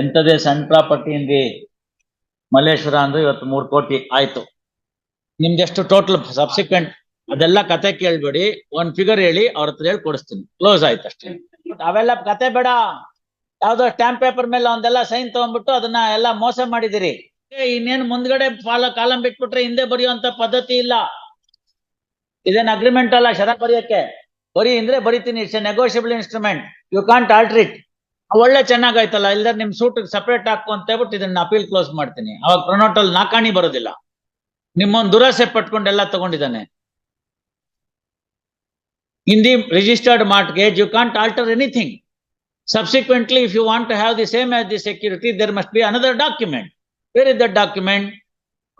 ಎಂತದೇ ಸಣ್ಣ ಪ್ರಾಪರ್ಟಿ ಇಂದಿ ಮಲ್ಲೇಶ್ವರ ಅಂದ್ರೆ ಇವತ್ತು ಮೂರು ಕೋಟಿ ಆಯ್ತು. ನಿಮ್ದೆಷ್ಟು ಟೋಟಲ್ ಸಬ್ಸಿಕ್ವೆಂಟ್ ಅದೆಲ್ಲ ಕತೆ ಕೇಳ್ಬೇಡಿ. ಒಂದ್ ಫಿಗರ್ ಹೇಳಿ, ಅವ್ರ ಹತ್ರ ಹೇಳಿ ಕೊಡಿಸ್ತೀನಿ. ಕ್ಲೋಸ್ ಆಯ್ತು ಅಷ್ಟೇ. ಅವೆಲ್ಲ ಕತೆ ಬೇಡ. ಯಾವ್ದೋ ಸ್ಟಾಂಪ್ ಪೇಪರ್ ಮೇಲೆ ಒಂದೆಲ್ಲ ಸೈನ್ ತಗೊಂಡ್ಬಿಟ್ಟು ಅದನ್ನ ಎಲ್ಲ ಮೋಸ ಮಾಡಿದಿರಿ. ಇನ್ನೇನು ಮುಂದ್ಗಡೆ ಫಾಲೋ ಕಾಲಂ ಬಿಟ್ಬಿಟ್ರೆ ಹಿಂದೆ ಬರೆಯುವಂತ ಪದ್ಧತಿ ಇಲ್ಲ. ಇದೇನು ಅಗ್ರಿಮೆಂಟ್ ಅಲ್ಲ ಶರ ಬರೆಯಕ್ಕೆ? ಬರೀ ಅಂದ್ರೆ ಬರಿತೀನಿ it's negotiable instrument you can't alter it ಒಳ್ಳೆ ಚೆನ್ನಾಗಾಯ್ತಲ್ಲ ಇಲ್ಲದ ನಿಮ್ ಸೂಟ್ ಸಪ್ರೇಟ್ ಹಾಕು ಅಂತ ಹೇಳ್ಬಿಟ್ಟು ಇದನ್ನ ಅಪೀಲ್ ಕ್ಲೋಸ್ ಮಾಡ್ತೀನಿ. ಅವಾಗ ಪ್ರೊನೋಟಲ್ ನಾಕಾಣಿ ಬರೋದಿಲ್ಲ. ನಿಮ್ಮೊಂದು ದುರಾಸೆ ಪಟ್ಕೊಂಡೆಲ್ಲ ತಗೊಂಡಿದ್ದಾನೆ. In the registered mortgage you can't alter anything subsequently if you want to have the same as the security there must be another document where is the document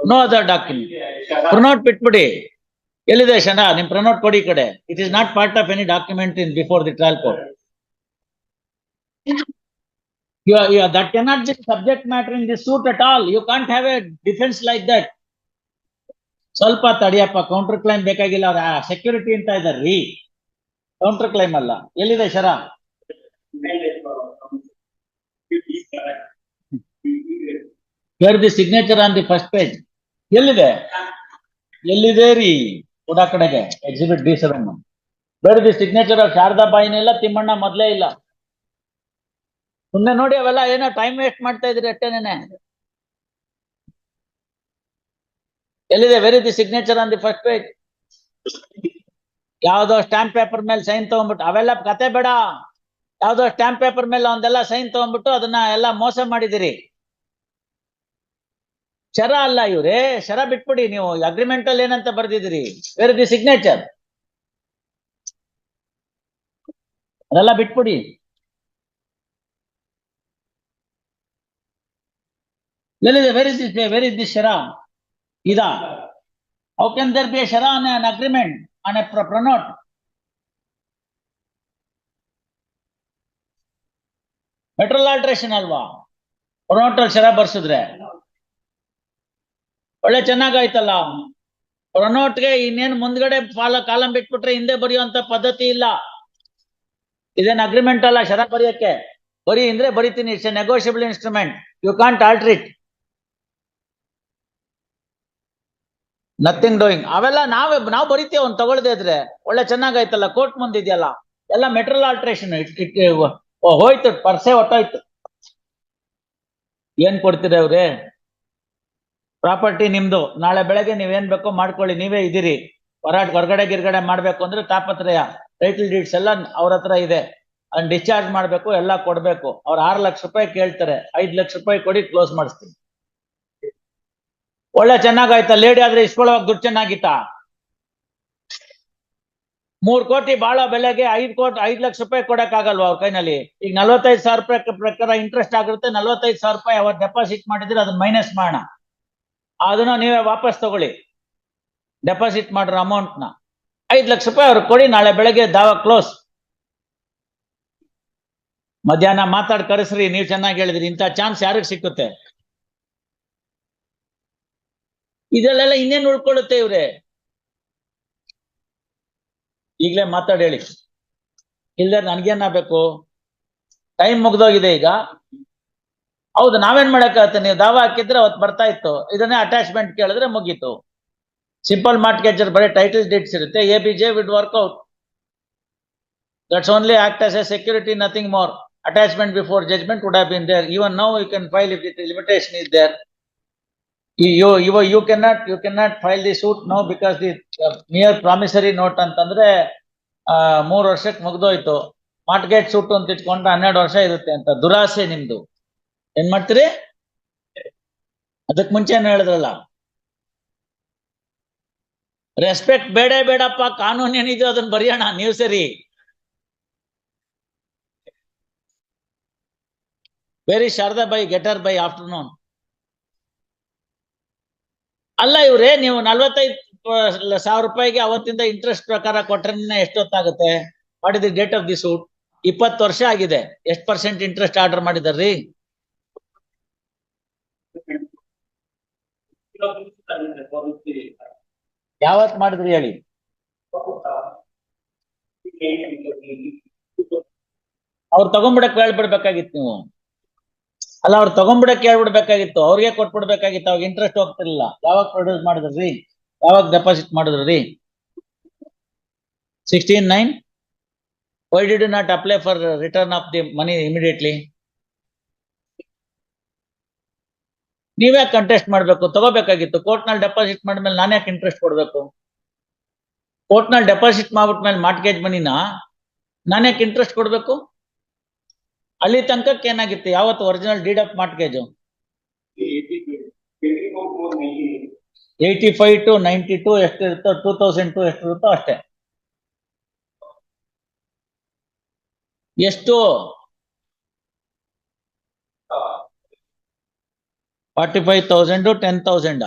no other document pronote ಬಿಟ್ಬಿಡಿ. ಎಲ್ಲಿದೆ ಶನ? ನಿಮ್ pronote ಕೊಡಿ ಕಡೆ. It is not part of any document in before the trial court Yeah, are, that cannot be subject matter in this suit at all. You can't have a defense like that. ಸ್ವಲ್ಪ ತಡಿಯಪ್ಪ counter claim ಬೇಕಾಗಿಲ್ಲ ಅವ್ರ. Security ಅಂತ ಇದಾರ್ರಿ. Counter claim ಅಲ್ಲ. ಎಲ್ಲಿದೆ ಶರ here the signature on the first page ಎಲ್ಲಿದೆ? ಎಲ್ಲಿದೆ ರೀ? ಕೂಡ ಕಡೆಗೆ ಎಕ್ಸಿಬಿಟ್ ಡಿ ಸೆವೆನ್ ಬೇಡ ದಿ ಸಿಗ್ನೇಚರ್ ಶಾರದಾ ಬಾಯಿನ ಇಲ್ಲ ತಿಮ್ಮಣ್ಣ ಮೊದ್ಲೇ ಇಲ್ಲ. ಸುಮ್ನೆ ನೋಡಿ ಅವೆಲ್ಲ ಏನೋ ಟೈಮ್ ವೇಸ್ಟ್ ಮಾಡ್ತಾ ಇದ್ರಿ ಅಷ್ಟೇನೆ ಎಲ್ಲಿದೆ? Where is the signature on the first page ಯಾವ್ದೋ ಸ್ಟಾಂಪ್ ಪೇಪರ್ ಮೇಲೆ ಸೈನ್ ತಗೊಂಡ್ಬಿಟ್ಟು ಅವೆಲ್ಲ ಕತೆ ಬೇಡ. ಯಾವ್ದೋ ಸ್ಟಾಂಪ್ ಪೇಪರ್ ಮೇಲೆ ಒಂದೆಲ್ಲ ಸೈನ್ ತಗೊಂಡ್ಬಿಟ್ಟು ಅದನ್ನ ಎಲ್ಲ ಮೋಸ ಮಾಡಿದಿರಿ ಶರ ಅಲ್ಲ ಇವ್ರೆ, ಶರ ಬಿಟ್ಬಿಡಿ ನೀವು. ಅಗ್ರಿಮೆಂಟ್ ಅಲ್ಲಿ ಏನಂತ ಬರ್ದಿದಿರಿ ವೆರಿ ದಿ ಸಿಗ್ನೇಚರ್ ಅದೆಲ್ಲ ಬಿಟ್ಬಿಡಿ. ಎಲ್ಲಿದೆ where is the is the ಶರಾ ಇದ how can there be a ಶರ on an agreement on a pronote material alteration ಅಲ್ವಾ ಪ್ರೊನೋಟ್ರಲ್ಲಿ ಶರ ಬರ್ಸಿದ್ರೆ ಒಳ್ಳೆ ಚೆನ್ನಾಗಾಯ್ತಲ್ಲ ಪ್ರೊನೋಟ್ಗೆ ಇನ್ನೇನು ಮುಂದ್ಗಡೆ ಫಾಲ ಕಾಲಂ ಬಿಟ್ಬಿಟ್ರೆ ಹಿಂದೆ ಬರೆಯುವಂತ ಪದ್ಧತಿ ಇಲ್ಲ. ಇದೇನು ಅಗ್ರಿಮೆಂಟ್ ಅಲ್ಲ ಶರ ಬರೆಯೋಕ್ಕೆ. ಬರೀ ಅಂದ್ರೆ ಬರಿತೀನಿ it's a negotiable instrument you can't alter it nothing doing ಅವೆಲ್ಲ ನಾವೇ, ನಾವು ಬರಿತೀವಿ, ಅವ್ನು ತಗೊಳ್ದೇ ಇದ್ರೆ. ಒಳ್ಳೆ ಚೆನ್ನಾಗಾಯ್ತಲ್ಲ, ಕೋರ್ಟ್ ಮುಂದಿದೆಯಲ್ಲ. ಎಲ್ಲ ಮೆಟ್ರಲ್ ಆಲ್ಟ್ರೇಷನ್ ಹೋಯ್ತು, ಪರ್ಸೆ ಹೊಟ್ಟೋಯ್ತು ಏನ್ ಕೊಡ್ತೀರ ಅವ್ರೆ? ಪ್ರಾಪರ್ಟಿ ನಿಮ್ದು. ನಾಳೆ ಬೆಳಗ್ಗೆ ನೀವೇನ್ ಬೇಕೋ ಮಾಡ್ಕೊಳ್ಳಿ, ನೀವೇ ಇದ್ದೀರಿ. ಹೊರಾಟ್ ಹೊರಗಡೆ ಗಿರ್ಗಡೆ ಮಾಡ್ಬೇಕು ಅಂದ್ರೆ ತಾಪತ್ರಯ. ಟೈಟಲ್ ಡೀಡ್ಸ್ ಎಲ್ಲ ಅವ್ರ ಹತ್ರ ಇದೆ. ಅದನ್ನ ಡಿಸ್ಚಾರ್ಜ್ ಮಾಡ್ಬೇಕು, ಎಲ್ಲ ಕೊಡ್ಬೇಕು. ಅವ್ರು ಆರು ಲಕ್ಷ ರೂಪಾಯಿ ಕೇಳ್ತಾರೆ. ಐದ್ ಲಕ್ಷ ರೂಪಾಯಿ ಕೊಡಿ ಕ್ಲೋಸ್ ಮಾಡಿಸ್ತೀನಿ. ಒಳ್ಳೆ ಚೆನ್ನಾಗಾಯ್ತ? ಲೇಡಿ ಆದ್ರೆ ಇಸ್ಕೊಳ್ಳೋವಾಗ ದುಡ್ಡು ಚೆನ್ನಾಗಿತ್ತಾ? ಮೂರ್ ಕೋಟಿ ಬಾಳ ಬೆಲೆಗೆ ಐದ್ ಕೋಟಿ, ಐದ್ ಲಕ್ಷ ರೂಪಾಯಿ ಕೊಡಕ್ ಅವ್ರ ಕೈನಲ್ಲಿ? ಈಗ ನಲ್ವತ್ತೈದು ಸಾವಿರ ರೂಪಾಯಿ ಪ್ರಕಾರ ಇಂಟ್ರೆಸ್ಟ್ ಆಗಿರುತ್ತೆ, ನಲ್ವತ್ತೈದು ಸಾವಿರ ರೂಪಾಯಿ ಅವ್ರು ಡೆಪಾಸಿಟ್ ಮಾಡಿದ್ರೆ ಅದನ್ನ ಮೈನಸ್ ಮಾಡೋಣ ಅದನ್ನ ನೀವೇ ವಾಪಸ್ ತಗೊಳ್ಳಿ. ಡೆಪಾಸಿಟ್ ಮಾಡಿರೋ ಅಮೌಂಟ್ನ. ಐದ್ ಲಕ್ಷ ರೂಪಾಯಿ ಅವ್ರಿಗೆ ಕೊಡಿ, ನಾಳೆ ಬೆಳಗ್ಗೆ ದಾವ ಕ್ಲೋಸ್ ಮಧ್ಯಾಹ್ನ ಮಾತಾಡ್ ಕರೆಸ್ರಿ, ನೀವು ಚೆನ್ನಾಗಿ ಹೇಳಿದ್ರಿ, ಇಂಥ ಚಾನ್ಸ್ ಯಾರಿಗೆ ಸಿಕ್ಕುತ್ತೆ? ಇದರಲ್ಲೆಲ್ಲ ಇನ್ನೇನ್ ಉಳ್ಕೊಳ್ಳುತ್ತೆ ಇವ್ರೆ? ಈಗ್ಲೇ ಮಾತಾಡಿ ಹೇಳಿ. ನನ್ಗೇನ್ ನನ್ಗೇನಾಗಬೇಕು ಟೈಮ್ ಮುಗ್ದೋಗಿದೆ ಈಗ. ಹೌದು, ನಾವೇನ್ ಮಾಡಕ್ಕಾಗತ್ತೆ? ನೀವು ದಾವ ಹಾಕಿದ್ರೆ ಅವತ್ತು ಬರ್ತಾ ಇತ್ತು. ಇದನ್ನೇ ಅಟ್ಯಾಚ್ಮೆಂಟ್ ಕೇಳಿದ್ರೆ ಮುಗೀತು. ಸಿಂಪಲ್ ಮಾರ್ಟ್ಗೇಜರ್ ಬರೀ ಟೈಟಲ್ ಡೇಟ್ಸ್ ಇರುತ್ತೆ. A B J with work out that's only act as a security nothing more attachment before judgment would have been there even now you can file if it limitation is there you you can not you cannot not file the suit no because the near promissory note ಅಂತಂದ್ರೆ ಮೂರ್ ವರ್ಷಕ್ಕೆ ಮುಗ್ದೋಯ್ತು. ಮಾರ್ಟ್ಗೇಟ್ suit ಅಂತ ಇಟ್ಕೊಂಡ್ರೆ ಹನ್ನೆರಡು ವರ್ಷ ಇರುತ್ತೆ ಅಂತ. ದುರಾಸೆ ನಿಮ್ದು. ಏನ್ ಮಾಡ್ತೀರಿ? ಅದಕ್ ಮುಂಚೆ ಏನು ಹೇಳಿದ್ರಲ್ಲ. ರೆಸ್ಪೆಕ್ಟ್ ಬೇಡ ಬೇಡಪ್ಪ, ಕಾನೂನು ಏನಿದೆಯೋ ಅದನ್ನ ಬರೆಯೋಣ, ನೀವು ಸರಿ. ವೆರಿ ಶಾರದಾ ಬೈ ಗೆಟರ್ ಬೈ ಆಫ್ಟರ್ನೂನ್ ಅಲ್ಲ ಇವ್ರೆ, ನೀವು ನಲ್ವತ್ತೈದು ಸಾವಿರ ರೂಪಾಯಿಗೆ ಅವತ್ತಿಂದ ಇಂಟ್ರೆಸ್ಟ್ ಪ್ರಕಾರ ಕೊಟ್ರೆ ಎಷ್ಟೊತ್ತಾಗುತ್ತೆ? What is the date of the suit ಇಪ್ಪತ್ತು ವರ್ಷ ಆಗಿದೆ. ಎಷ್ಟು ಪರ್ಸೆಂಟ್ ಇಂಟ್ರೆಸ್ಟ್ ಆರ್ಡರ್ ಮಾಡಿದಾರ್ರಿ ಯಾವತ್ ಮಾಡಿದ್ರಿ ಹೇಳಿ? ಅವ್ರು ತಗೊಂಡ್ಬಿಡಕ್ ಹೇಳ್ಬಿಡ್ಬೇಕಾಗಿತ್ತು ನೀವು. ಅಲ್ಲ, ಅವ್ರು ತಗೊಂಡ್ಬಿಡಕ್ಕೆ ಹೇಳ್ಬಿಡ್ಬೇಕಾಗಿತ್ತು. ಅವ್ರಿಗೆ ಕೊಟ್ಬಿಡ್ಬೇಕಾಗಿತ್ತು. ಅವಾಗ ಇಂಟ್ರೆಸ್ಟ್ ಹೋಗ್ತಿರ್ಲಿಲ್ಲ. ಯಾವಾಗ ಪ್ರೊಡ್ಯೂಸ್ ಮಾಡಿದ್ರಿ ಯಾವಾಗ ಡೆಪಾಸಿಟ್ ಮಾಡಿದ್ರಿ sixteen nine why did you not apply for return of the money immediately ನೀವೇ ಕಂಟೆಸ್ಟ್ ಮಾಡಬೇಕು? ತಗೋಬೇಕಾಗಿತ್ತು. ಕೋರ್ಟ್ನಲ್ಲಿ ಡೆಪಾಸಿಟ್ ಮಾಡಿದ್ಮೇಲೆ ನಾನು ಯಾಕೆ ಇಂಟ್ರೆಸ್ಟ್ ಕೊಡಬೇಕು? ಕೋರ್ಟ್ನಲ್ಲಿ ಡೆಪಾಸಿಟ್ ಮಾಡ್ಬಿಟ್ಮೇಲೆ ಮಾರ್ಟ್ಗೇಜ್ ಮನಿನ ನಾನು ಯಾಕೆ ಇಂಟ್ರೆಸ್ಟ್ ಕೊಡ್ಬೇಕು? ಅಲ್ಲಿ ತನಕಕ್ಕೆ ಏನಾಗಿತ್ತು? ಯಾವತ್ತು original deed of mortgage eighty five to ninety two ಎಷ್ಟಿರುತ್ತೋ two thousand two ಎಷ್ಟಿರುತ್ತೋ ಅಷ್ಟೇ. ಎಷ್ಟು? Forty five thousand ten thousand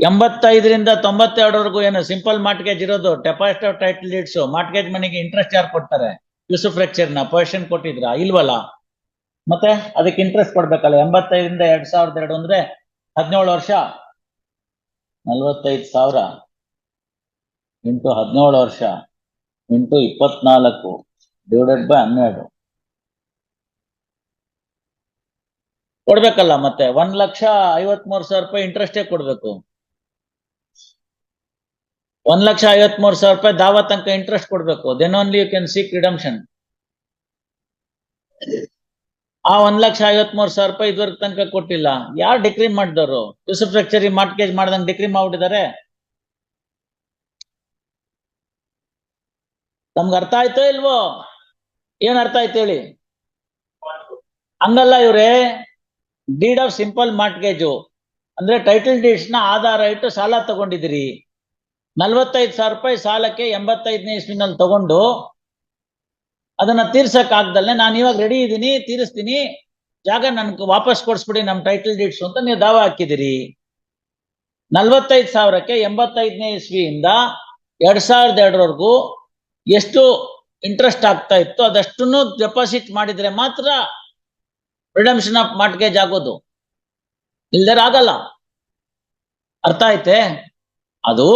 ಎಂಬತ್ತೈದರಿಂದ ತೊಂಬತ್ತೆರಡವರೆಗೂ ಏನು ಸಿಂಪಲ್ ಮಾರ್ಟ್ಗೇಜ್ ಇರೋದು deposit of title deeds mortgage ಮನೆಗೆ ಇಂಟ್ರೆಸ್ಟ್ ಯಾರು ಕೊಡ್ತಾರೆ? ಯೂಸುಫ್ರೆಕ್ಚರ್ನ ಪರ್ಷನ್ ಕೊಟ್ಟಿದ್ರ? ಇಲ್ವಲ್ಲ? ಮತ್ತೆ ಅದಕ್ಕೆ ಇಂಟ್ರೆಸ್ಟ್ ಕೊಡ್ಬೇಕಲ್ಲ, ಎಂಬತ್ತೈದರಿಂದ ಎರಡ್ ಸಾವಿರದ ಎರಡು ಅಂದ್ರೆ ಹದಿನೇಳು ವರ್ಷ? ನಲ್ವತ್ತೈದು ಸಾವಿರ. ಇಂಟು ಹದಿನೇಳು ವರ್ಷ. ಇಂಟು ಇಪ್ಪತ್ನಾಲ್ಕು. ಡಿವೈಡೆಡ್ ಬೈ ಹನ್ನೆರಡು. ಕೊಡ್ಬೇಕಲ್ಲ ಮತ್ತೆ, ಒಂದ್ ಲಕ್ಷ ಐವತ್ಮೂರು ಸಾವಿರ ರೂಪಾಯಿ ಇಂಟ್ರೆಸ್ಟೇ ಕೊಡ್ಬೇಕು. ಒಂದ್ ಲಕ್ಷ ಐವತ್ಮೂರು ಸಾವಿರ ರೂಪಾಯಿ ದಾವ ತನಕ ಇಂಟ್ರೆಸ್ಟ್ ಕೊಡ್ಬೇಕು. Then only you can seek redemption ಆ ಒಂದ್ ಲಕ್ಷ ಐವತ್ಮೂರು ಸಾವಿರ ರೂಪಾಯಿ ಇದುವರೆಗೆ ತನಕ ಕೊಟ್ಟಿಲ್ಲ. ಯಾರು ಡಿಕ್ರಿ ಮಾಡಿದವರು? ಯೂಸುಫ್ ಫ್ಯಾಕ್ಚರಿ ಮಾರ್ಟ್ಗೇಜ್ ಮಾಡ್ದಂಗೆ ಡಿಕ್ರಿ ಮಾಡ್ಬಿಟ್ಟಿದ್ದಾರೆ. ತಮ್ಗೆ ಅರ್ಥ ಆಯ್ತೋ ಇಲ್ವೋ? ಏನ್ ಅರ್ಥ ಆಯ್ತು ಹೇಳಿ? ಹಂಗಲ್ಲ ಇವ್ರೆ. ಡೀಡ್ ಆಫ್ ಸಿಂಪಲ್ ಮಾರ್ಟ್ಗೇಜು ಅಂದ್ರೆ ಟೈಟಲ್ ಡೀಡ್ಸ್ನ ಆಧಾರ ಇಟ್ಟು ಸಾಲ ತಗೊಂಡಿದ್ದೀರಿ. ನಲ್ವತ್ತೈದು ಸಾವಿರ ರೂಪಾಯಿ ಸಾಲಕ್ಕೆ ಎಂಬತ್ತೈದನೇ ಇಸ್ವಿನಲ್ಲಿ ತಗೊಂಡು ಅದನ್ನ ತೀರ್ಸಕ್ ಆಗ್ದಲ್ಲೇ ನಾನು ಇವಾಗ ರೆಡಿ ಇದ್ದೀನಿ ತೀರಿಸ್ತೀನಿ. ಜಾಗ ನನ್ಗೆ ವಾಪಸ್ ಕೊಡ್ಸ್ಬಿಡಿ ನಮ್ ಟೈಟಲ್ ಡೀಡ್ಸ್ ಅಂತ ನೀವು ದಾವ ಹಾಕಿದಿರಿ. ನಲ್ವತ್ತೈದು ಸಾವಿರಕ್ಕೆ ಎಂಬತ್ತೈದನೇ ಇಸ್ವಿಯಿಂದ ಎರಡ್ ಸಾವಿರದ ಎರಡರವರೆಗೂ ಎಷ್ಟು ಇಂಟ್ರೆಸ್ಟ್ ಆಗ್ತಾ ಇತ್ತು ಅದಷ್ಟನ್ನು ಡೆಪಾಸಿಟ್ ಮಾಡಿದ್ರೆ ಮಾತ್ರ ರಿಡಮ್ಷನ್ ಆಫ್ ಮಾರ್ಟ್ಗೇಜ್ ಆಗೋದು. ಇಲ್ದರ ಆಗಲ್ಲ. ಅರ್ಥ ಐತೆ ಅದು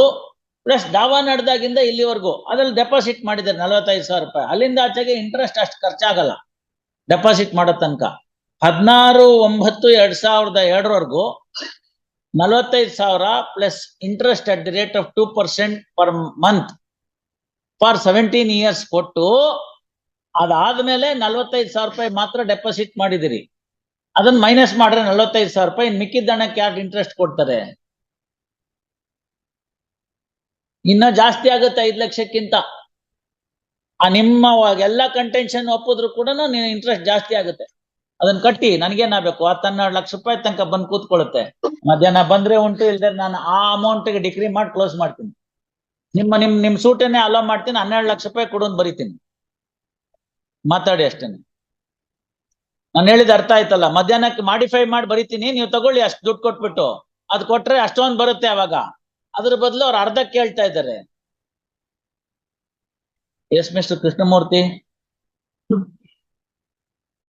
ಪ್ಲಸ್ ದಾವಾ ನಡೆದಾಗಿಂದ ಇಲ್ಲಿವರೆಗೂ ಅದ್ರಲ್ಲಿ ಡೆಪಾಸಿಟ್ ಮಾಡಿದ್ದಾರೆ ನಲವತ್ತೈದು ಸಾವಿರ ರೂಪಾಯಿ. ಅಲ್ಲಿಂದ ಆಚೆಗೆ ಇಂಟ್ರೆಸ್ಟ್ ಅಷ್ಟು ಖರ್ಚಾಗಲ್ಲ. ಡೆಪಾಸಿಟ್ ಮಾಡೋ ತನಕ. ಹದಿನಾರು, ಒಂಬತ್ತು, ಎರಡ್ ಸಾವಿರದ ಎರಡರವರೆಗೂ ನಲವತ್ತೈದು ಸಾವಿರ plus interest at the rate of two percent per month for seventeen years ಕೊಟ್ಟು ಅದಾದ್ಮೇಲೆ ನಲವತ್ತೈದು ಸಾವಿರ ರೂಪಾಯಿ ಮಾತ್ರ ಡೆಪಾಸಿಟ್ ಮಾಡಿದಿರಿ ಅದನ್ನ ಮೈನಸ್ ಮಾಡ್ರೆ ನಲವತ್ತೈದು ಸಾವಿರ ರೂಪಾಯಿ. ಇನ್ ಮಿಕ್ಕಿದ ಹಣಕ್ಕೆ ಯಾರು ಇಂಟ್ರೆಸ್ಟ್ ಕೊಡ್ತಾರೆ? ಇನ್ನ ಜಾಸ್ತಿ ಆಗುತ್ತೆ ಐದು ಲಕ್ಷಕ್ಕಿಂತ. ಆ ನಿಮ್ಮ ಎಲ್ಲ ಕಂಟೆನ್ಷನ್ ಒಪ್ಪಿದ್ರು ಕೂಡ ಇಂಟ್ರೆಸ್ಟ್ ಜಾಸ್ತಿ ಆಗುತ್ತೆ. ಅದನ್ನ ಕಟ್ಟಿ ನನ್ಗೇನಾಗಬೇಕು ಹತ್ತು ಹನ್ನೆರಡು ಲಕ್ಷ ರೂಪಾಯಿ ತನಕ ಬಂದು ಕೂತ್ಕೊಳ್ಳುತ್ತೆ ಮಧ್ಯಾಹ್ನ ಬಂದ್ರೆ ಉಂಟು ಇಲ್ದ್ರೆ ನಾನು ಆ ಅಮೌಂಟ್ಗೆ ಡಿಗ್ರಿ ಮಾಡಿ ಕ್ಲೋಸ್ ಮಾಡ್ತೀನಿ. ನಿಮ್ಮ, ನಿಮ್ ನಿಮ್ ಸೂಟನ್ನೇ ಅಲೋ ಮಾಡ್ತೀನಿ, ಹನ್ನೆರಡು ಲಕ್ಷ ರೂಪಾಯಿ ಕೊಡು ಬರೀತೀನಿ. ಮಾತಾಡಿ ಅಷ್ಟೇನೆ. ನಾನು ಹೇಳಿದ ಅರ್ಥ ಆಯ್ತಲ್ಲ? ಮಧ್ಯಾಹ್ನಕ್ಕೆ ಮಾಡಿಫೈ ಮಾಡಿ ಬರಿತೀನಿ, ನೀವು ತಗೊಳ್ಳಿ ಅಷ್ಟು ದುಡ್ಡು ಕೊಟ್ಬಿಟ್ಟು. ಅದ್ ಕೊಟ್ರೆ ಅಷ್ಟೊಂದು ಬರುತ್ತೆ ಅವಾಗ. ಅದ್ರ ಬದಲು ಅವ್ರು ಅರ್ಧ ಕೇಳ್ತಾ ಇದ್ದಾರೆ. Yes mister Krishnamurthy.